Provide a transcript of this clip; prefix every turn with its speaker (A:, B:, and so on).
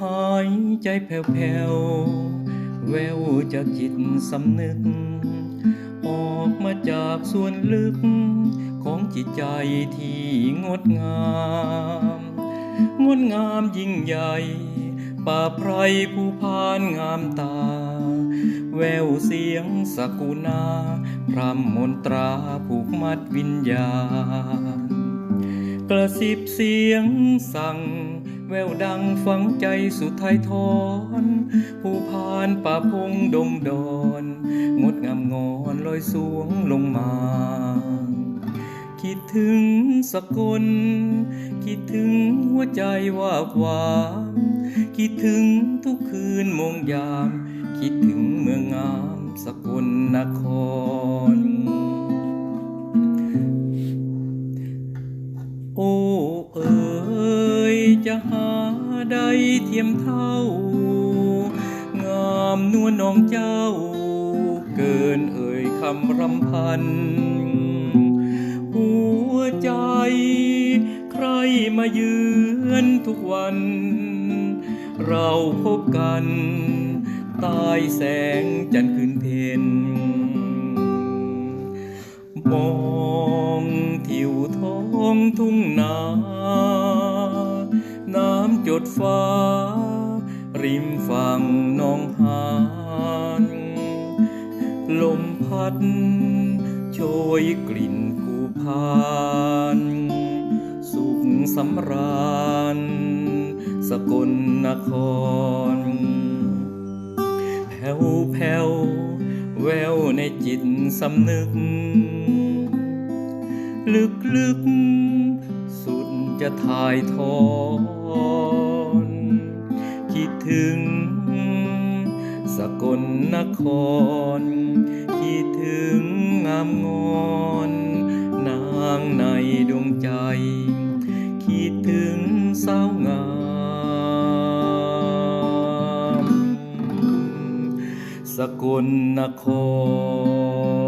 A: หายใจแผ่วๆ แววจากจิตสำนึก ออกมาจากส่วนลึก ของจิตใจที่งดงาม งดงามยิ่งใหญ่ ป่าไพรผู้พานงามตา แววเสียงสกุณาพรำมนตราผูกมัดวิญญาณ กระซิบเสียงสั่ง แววดังฝังใจสุดท้ายทอน ผู้พานป่าพงดงดอน งดงามงอนลอยสวงลงมา คิดถึงสกล คิดถึงหัวใจว่าบหวานคิดถึงทุกคืนมงยาม คิดถึงเมืองงามสกลนคร โอ้เอ๋ย จะหาใดเทียมเท่า งามนวลน้องเจ้า เกินเอ่ยคำรำพัน หัวใจใครมาเยือนทุกวัน เราพบกันใต้แสงจันทร์คืนเพ็ญมองทิวท้องทุ่งนา ดฟ้า ริมฝั่งหนองหานลมพัดโชยกลิ่นผูพานสุขสำราญ สกลนคร แผ่วแผ่วแววในจิตสำนึก ลึกลึกสุดจะถ่ายทอ นคร คิดถึงงามงอนนางในดวงใจ คิดถึงสาวงาม สกลนคร